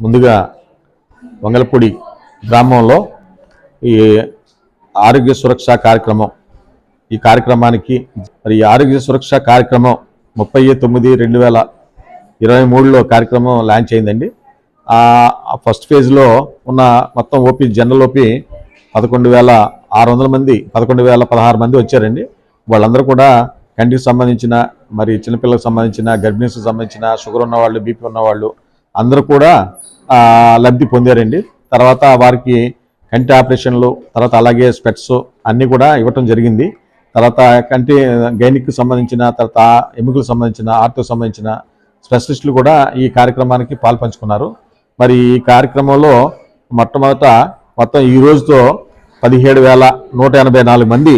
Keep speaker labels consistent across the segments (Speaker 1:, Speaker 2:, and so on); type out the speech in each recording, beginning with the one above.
Speaker 1: ముందుగా వంగలపూడి గ్రామంలో ఈ ఆరోగ్య సురక్ష కార్యక్రమం ఈ కార్యక్రమానికి మరి ఈ ఆరోగ్య సురక్ష కార్యక్రమం ముప్పై తొమ్మిది రెండు వేల ఇరవై మూడులో కార్యక్రమం లాంచ్ అయిందండి. ఆ ఫస్ట్ ఫేజ్లో ఉన్న మొత్తం ఓపీ జనరల్ ఓపీ పదకొండు వేల ఆరు వందల మంది పదకొండు వేల పదహారు మంది వచ్చారండి. వాళ్ళందరూ కూడా కంటికి సంబంధించిన మరి చిన్నపిల్లలకు సంబంధించిన గర్భిణీస్కి సంబంధించిన షుగర్ ఉన్నవాళ్ళు బీపీ ఉన్నవాళ్ళు అందరూ కూడా లబ్ధి పొందారండి. తర్వాత వారికి కంటి ఆపరేషన్లు తర్వాత అలాగే స్పెట్స్ అన్నీ కూడా ఇవ్వటం జరిగింది. తర్వాత కంటి గైనిక్కి సంబంధించిన తర్వాత ఎముకలకు సంబంధించిన ఆర్ట్కు సంబంధించిన స్పెషలిస్టులు కూడా ఈ కార్యక్రమానికి పాల్పంచుకున్నారు. మరి ఈ కార్యక్రమంలో మొట్టమొదట మొత్తం ఈ రోజుతో పదిహేడు వేల నూట ఎనభై నాలుగు మంది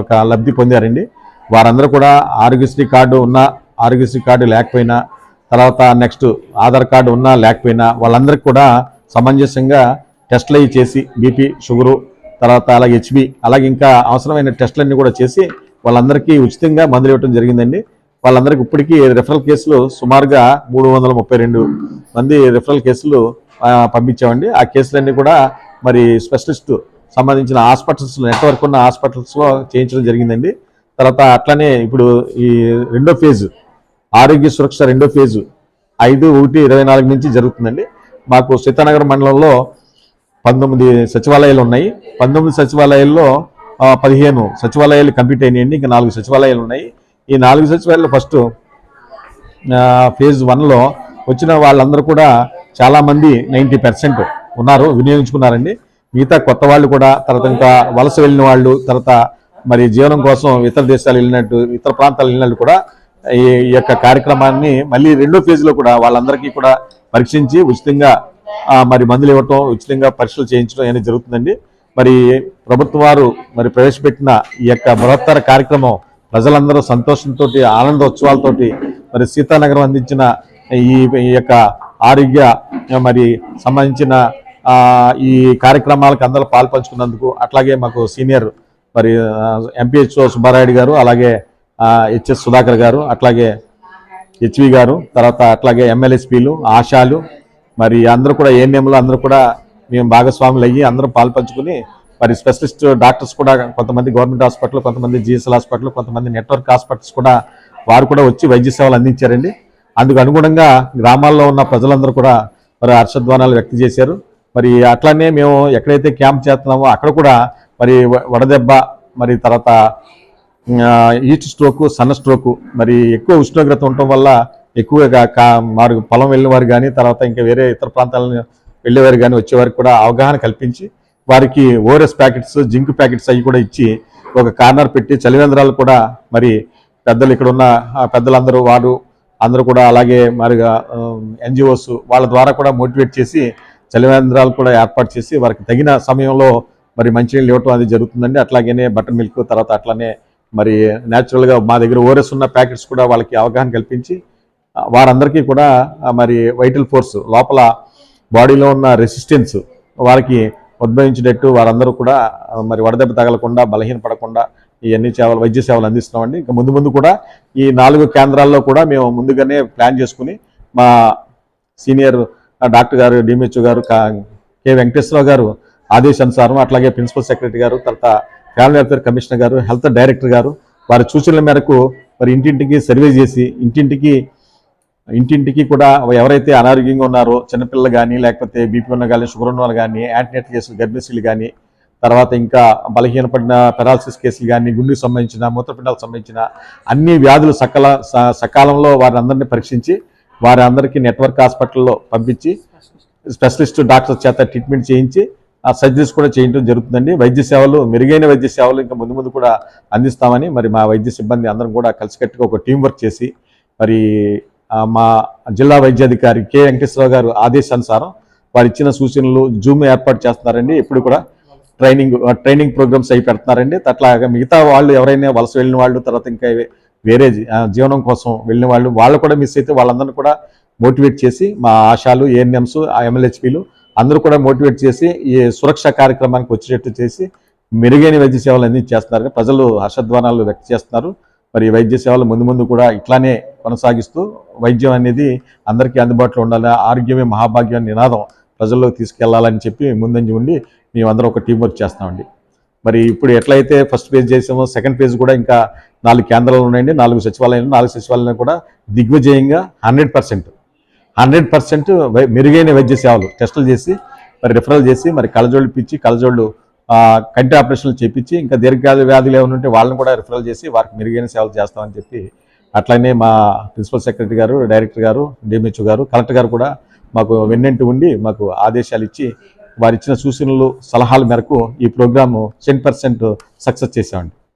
Speaker 1: ఒక లబ్ధి పొందారండి. వారందరూ కూడా ఆరోగ్యశ్రీ కార్డు ఉన్న ఆరోగ్యశ్రీ కార్డు లేకపోయినా తర్వాత నెక్స్ట్ ఆధార్ కార్డు ఉన్నా లేకపోయినా వాళ్ళందరికీ కూడా సమంజసంగా టెస్టులు అవి చేసి బీపీ షుగరు తర్వాత అలాగే హెచ్బి అలాగే ఇంకా అవసరమైన టెస్టులన్నీ కూడా చేసి వాళ్ళందరికీ ఉచితంగా మందులు ఇవ్వడం జరిగిందండి. వాళ్ళందరికీ ఇప్పటికీ రెఫరల్ కేసులు సుమారుగా మూడు వందల ముప్పై రెండు మంది రెఫరల్ కేసులు పంపించామండి. ఆ కేసులన్నీ కూడా మరి స్పెషలిస్ట్ సంబంధించిన హాస్పిటల్స్ నెట్వర్క్ ఉన్న హాస్పిటల్స్లో చేయించడం జరిగిందండి. తర్వాత అట్లనే ఇప్పుడు ఈ రెండో ఫేజ్ ఆరోగ్య సురక్ష రెండో ఫేజు ఐదు ఒకటి ఇరవై నాలుగు నుంచి జరుగుతుందండి. మాకు సీతానగర్ మండలంలో పంతొమ్మిది సచివాలయాలు ఉన్నాయి. పంతొమ్మిది సచివాలయాల్లో పదిహేను సచివాలయాలు కంప్లీట్ అయినాయండి. ఇంకా నాలుగు సచివాలయాలు ఉన్నాయి. ఈ నాలుగు సచివాలయాలు ఫస్ట్ ఫేజ్ వన్లో వచ్చిన వాళ్ళందరూ కూడా చాలామంది నైంటీ పర్సెంట్ ఉన్నారు వినియోగించుకున్నారండి. మిగతా కొత్త వాళ్ళు కూడా తర్వాత ఇంకా వలస వెళ్ళిన వాళ్ళు తర్వాత మరి జీవనం కోసం ఇతర దేశాలు వెళ్ళినట్టు ఇతర ప్రాంతాలు వెళ్ళినట్టు కూడా ఈ ఈ యొక్క కార్యక్రమాన్ని మళ్ళీ రెండో ఫేజ్లో కూడా వాళ్ళందరికీ కూడా పరీక్షించి ఉచితంగా మరి మందులు ఇవ్వటం ఉచితంగా పరీక్షలు చేయించడం అనేది జరుగుతుందండి. మరి ప్రభుత్వ వారు మరి ప్రవేశపెట్టిన ఈ యొక్క బృహత్తర కార్యక్రమం ప్రజలందరూ సంతోషంతో ఆనందోత్సవాలతోటి మరి సీతానగరం అందించిన ఈ ఈ యొక్క ఆరోగ్య మరి సంబంధించిన ఈ కార్యక్రమాలకు అందరూ పాల్పంచుకున్నందుకు అట్లాగే మాకు సీనియర్ మరి ఎంపీహెచ్ఓ సుబ్బారాయుడు గారు అలాగే హెచ్ఎస్ సుధాకర్ గారు అట్లాగే హెచ్వి గారు తర్వాత అట్లాగే ఎమ్మెల్యేస్పీలు ఆశాలు మరి అందరూ కూడా ఏఎన్ఎంలు అందరూ కూడా మేము భాగస్వాములు అయ్యి అందరూ పాల్పంచుకుని మరి స్పెషలిస్ట్ డాక్టర్స్ కూడా కొంతమంది గవర్నమెంట్ హాస్పిటల్ కొంతమంది జిఎస్ఎల్ హాస్పిటల్ కొంతమంది నెట్వర్క్ హాస్పిటల్స్ కూడా వారు కూడా వచ్చి వైద్య సేవలు అందించారండి. అందుకు అనుగుణంగా గ్రామాల్లో ఉన్న ప్రజలందరూ కూడా మరి హర్షధ్వానాలు వ్యక్తం చేశారు. మరి అట్లానే మేము ఎక్కడైతే క్యాంప్ చేస్తున్నామో అక్కడ కూడా మరి వ- వడదెబ్బ మరి తర్వాత ఈస్ట్ స్ట్రోక్ సన్న స్ట్రోకు మరి ఎక్కువ ఉష్ణోగ్రత ఉండటం వల్ల ఎక్కువగా కా మారు పొలం వెళ్ళినవారు కానీ తర్వాత ఇంకా వేరే ఇతర ప్రాంతాలను వెళ్ళేవారు కానీ వచ్చేవారికి కూడా అవగాహన కల్పించి వారికి ఓఆర్ఎస్ ప్యాకెట్స్ జింక్ ప్యాకెట్స్ అవి కూడా ఇచ్చి ఒక కార్నర్ పెట్టి చలివేంద్రాలు కూడా మరి పెద్దలు ఇక్కడ ఉన్న పెద్దలందరూ వారు అందరూ కూడా అలాగే మరి ఎన్జిఓస్ వాళ్ళ ద్వారా కూడా మోటివేట్ చేసి చలివేంద్రాలు కూడా ఏర్పాటు చేసి వారికి తగిన సమయంలో మరి మంచినీళ్ళు ఇవ్వటం అది జరుగుతుందండి. అట్లాగనే బటర్ మిల్క్ తర్వాత అట్లానే మరి న్యాచురల్గా మా దగ్గర ఓరెస్ ఉన్న ప్యాకెట్స్ కూడా వాళ్ళకి అవగాహన కల్పించి వారందరికీ కూడా మరి వైటల్ ఫోర్స్ లోపల బాడీలో ఉన్న రెసిస్టెన్స్ వారికి ఉద్భవించేటట్టు వారందరూ కూడా మరి వడదెబ్బ తగలకుండా బలహీనపడకుండా ఇవన్నీ సేవలు వైద్య సేవలు అందిస్తున్నామండి. ఇంకా ముందు ముందు కూడా ఈ నాలుగు కేంద్రాల్లో కూడా మేము ముందుగానే ప్లాన్ చేసుకుని మా సీనియర్ డాక్టర్ గారు డిఎంహెచ్ఓ గారు కా- వెంకటేశ్వరరావు గారు ఆదేశానుసారం అట్లాగే ప్రిన్సిపల్ సెక్రటరీ గారు తర్వాత family welfare commissioner garu health director garu వారి సూచనల మేరకు మరి ఇంటింటికి సర్వే చేసి ఇంటింటికి ఇంటింటికి కూడా ఎవరైతే అనారోగ్యంగా ఉన్నారో చిన్నపిల్లలు కానీ లేకపోతే బీపీ ఉన్న కానీ షుగర్ ఉన్న వాళ్ళు కానీ యాంటీనెట్ కేసులు గర్భిణీలు కానీ తర్వాత ఇంకా బలహీనపడిన పెరాలసిస్ కేసులు కానీ గుండెకి సంబంధించిన మూత్రపిండాలకు సంబంధించిన అన్ని వ్యాధులు సకల స- సకాలంలో వారి అందరినీ పరీక్షించి వారి అందరికీ నెట్వర్క్ హాస్పిటల్లో పంపించి స్పెషలిస్ట్ డాక్టర్ చేత ట్రీట్మెంట్ చేయించి ఆ సర్జరీస్ కూడా చేయడం జరుగుతుందండి. వైద్య సేవలు మెరుగైన వైద్య సేవలు ఇంకా ముందు ముందు కూడా అందిస్తామని మరి మా వైద్య సిబ్బంది అందరం కూడా కలిసికట్టుగా ఒక టీం వర్క్ చేసి మరి మా జిల్లా వైద్యాధికారి కె వెంకటేశ్వరరావు గారు ఆదేశానుసారం వారు ఇచ్చిన సూచనలు జూమ్ ఏర్పాటు చేస్తున్నారండి. ఇప్పుడు కూడా ట్రైనింగ్ ట్రైనింగ్ ప్రోగ్రామ్స్ అవి పెడుతున్నారండి. అట్లాగా మిగతా వాళ్ళు ఎవరైనా వలస వెళ్ళిన వాళ్ళు తర్వాత ఇంకా వేరే జీవనం కోసం వెళ్ళిన వాళ్ళు వాళ్ళు కూడా మిస్ అయితే వాళ్ళందరినీ కూడా మోటివేట్ చేసి మా ఆశాలు ఏఎన్ఎంస్ ఎంఎల్హెచ్పీలు అందరూ కూడా మోటివేట్ చేసి ఈ సురక్ష కార్యక్రమానికి వచ్చేటట్టు చేసి మెరుగైన వైద్య సేవలు అందించేస్తున్నారు ప్రజలు హర్షధ్వానాలు వ్యక్తం చేస్తున్నారు. మరి ఈ వైద్య సేవలు ముందు ముందు కూడా ఇట్లానే కొనసాగిస్తూ వైద్యం అనేది అందరికీ అందుబాటులో ఉండాలి. ఆరోగ్యమే మహాభాగ్యం నినాదం ప్రజల్లోకి తీసుకెళ్ళాలని చెప్పి ముందంజ ఉండి మేమందరం ఒక టీం వర్క్ చేస్తామండి మరి ఇప్పుడు ఎట్లయితే ఫస్ట్ ఫేజ్ చేసామో సెకండ్ ఫేజ్ కూడా ఇంకా నాలుగు కేంద్రాలు ఉన్నాయండి. నాలుగు సచివాలయాలు నాలుగు సచివాలయాలు కూడా దిగ్విజయంగా హండ్రెడ్ పర్సెంట్ హండ్రెడ్ పర్సెంట్ మెరుగైన వైద్య సేవలు టెస్టులు చేసి మరి రిఫరల్ చేసి మరి కళ్ళజోళ్ళు ఇప్పించి కళ్ళజోళ్ళు కంటి ఆపరేషన్లు చేపించి ఇంకా దీర్ఘకాల వ్యాధులు ఏమైనా ఉంటే వాళ్ళని కూడా రిఫరల్ చేసి వారికి మెరుగైన సేవలు చేస్తామని చెప్పి అట్లనే మా principal secretary garu director garu DMHO garu collector garu కూడా మాకు వెన్నెంటి ఉండి మాకు ఆదేశాలు ఇచ్చి వారిచ్చిన సూచనలు సలహాల మేరకు ఈ ప్రోగ్రాము టెన్ పర్సెంట్ సక్సెస్ చేసామండి